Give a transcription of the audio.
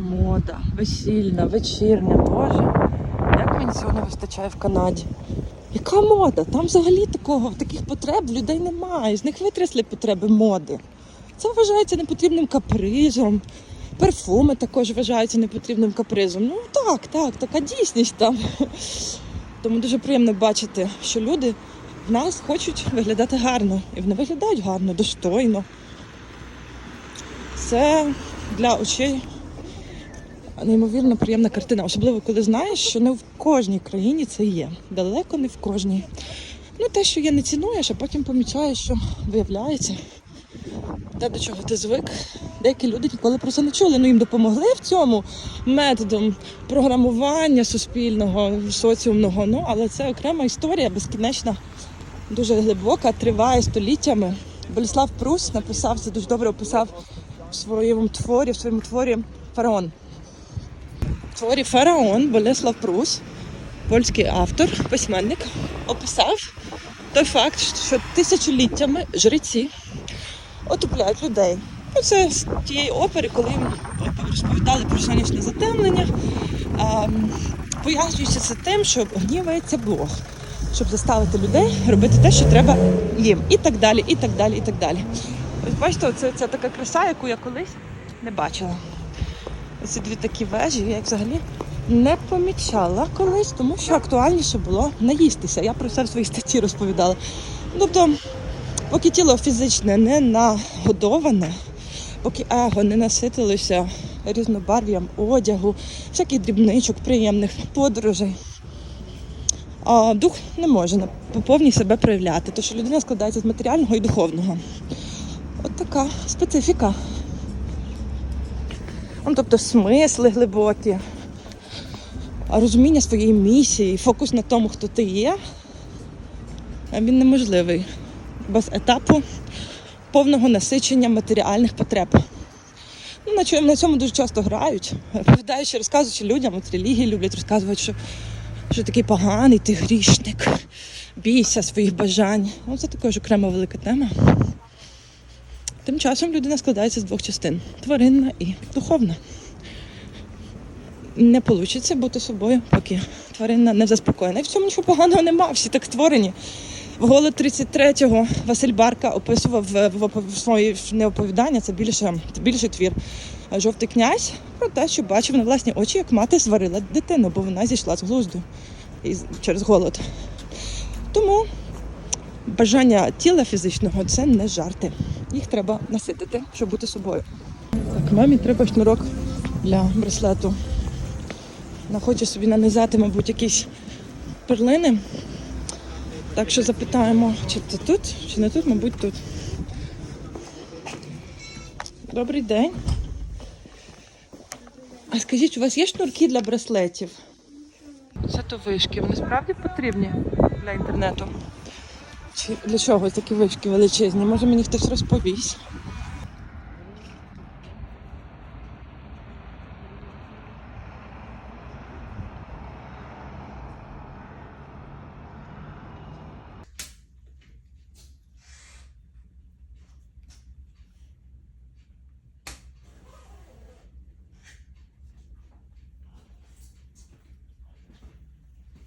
мода, весільна, вечірня, боже. Як мені цього не вистачає в Канаді? Яка мода? Там взагалі такого, таких потреб людей немає. З них витрясли потреби моди. Це вважається непотрібним капризом. Парфуми також вважаються непотрібним капризом. Ну так, так, така дійсність там. Тому дуже приємно бачити, що люди в нас хочуть виглядати гарно. І вони виглядають гарно, достойно. Це для очей неймовірно приємна картина, особливо коли знаєш, що не в кожній країні це є. Далеко не в кожній. Ну, те, що є, не цінуєш, а потім помічаєш, що виявляється, те, до чого ти звик. Деякі люди ніколи про це не чули. Ну їм допомогли в цьому методом програмування суспільного, соціумного. Ну, але це окрема історія, безкінечна, дуже глибока, триває століттями. Боліслав Прус написав це дуже добре описав в своєму творі, в своєму творі Фараон. Творі Фараон Болеслав Прус, польський автор, письменник, описав той факт, що тисячоліттями жреці отупляють людей. Ну, це з тієї опери, коли їм розповідали про сонячне затемнення. Пояснюється це тим, що гнівається Бог, щоб заставити людей робити те, що треба їм. І так далі, і так далі, і так далі. Ось бачите, це, це така краса, яку я колись не бачила. Ці дві такі вежі я їх взагалі не помічала колись, тому що актуальніше було наїстися. Я про це в своїй статті розповідала. Тобто, поки тіло фізичне не нагодоване, поки его не наситилося різнобарв'ям одягу, всяких дрібничок, приємних подорожей. А дух не може повній себе проявляти, тому що людина складається з матеріального і духовного. От така специфіка. Ну, тобто смисли глибокі, розуміння своєї місії, фокус на тому, хто ти є, він неможливий без етапу повного насичення матеріальних потреб. Ну, на цьому дуже часто грають, розповідаючи, розказуючи людям, от релігії люблять розказувати, що, що такий поганий, ти грішник, бійся своїх бажань. Ну, це також окрема велика тема. Тим часом людина складається з двох частин тваринна і духовна. Не вийде бути собою, поки тваринна не заспокоєна. І в цьому нічого поганого нема, всі так створені. В голод 33-го Василь Барка описував в, в, опов- в свої не оповідання, це більше, це більше твір. Жовтий князь про те, що бачив на власні очі, як мати зварила дитину, бо вона зійшла з глузду із- через голод. Тому бажання тіла фізичного це не жарти. Їх треба наситити, щоб бути собою. Так, мамі треба шнурок для браслету. Вона хоче собі нанизати, мабуть, якісь перлини. Так що запитаємо, чи це тут, чи не тут, мабуть, тут. Добрий день. А скажіть, у вас є шнурки для браслетів? Це то вишки. Вони справді потрібні для інтернету. Чи для чого такі вишки величезні? Може мені хтось розповість?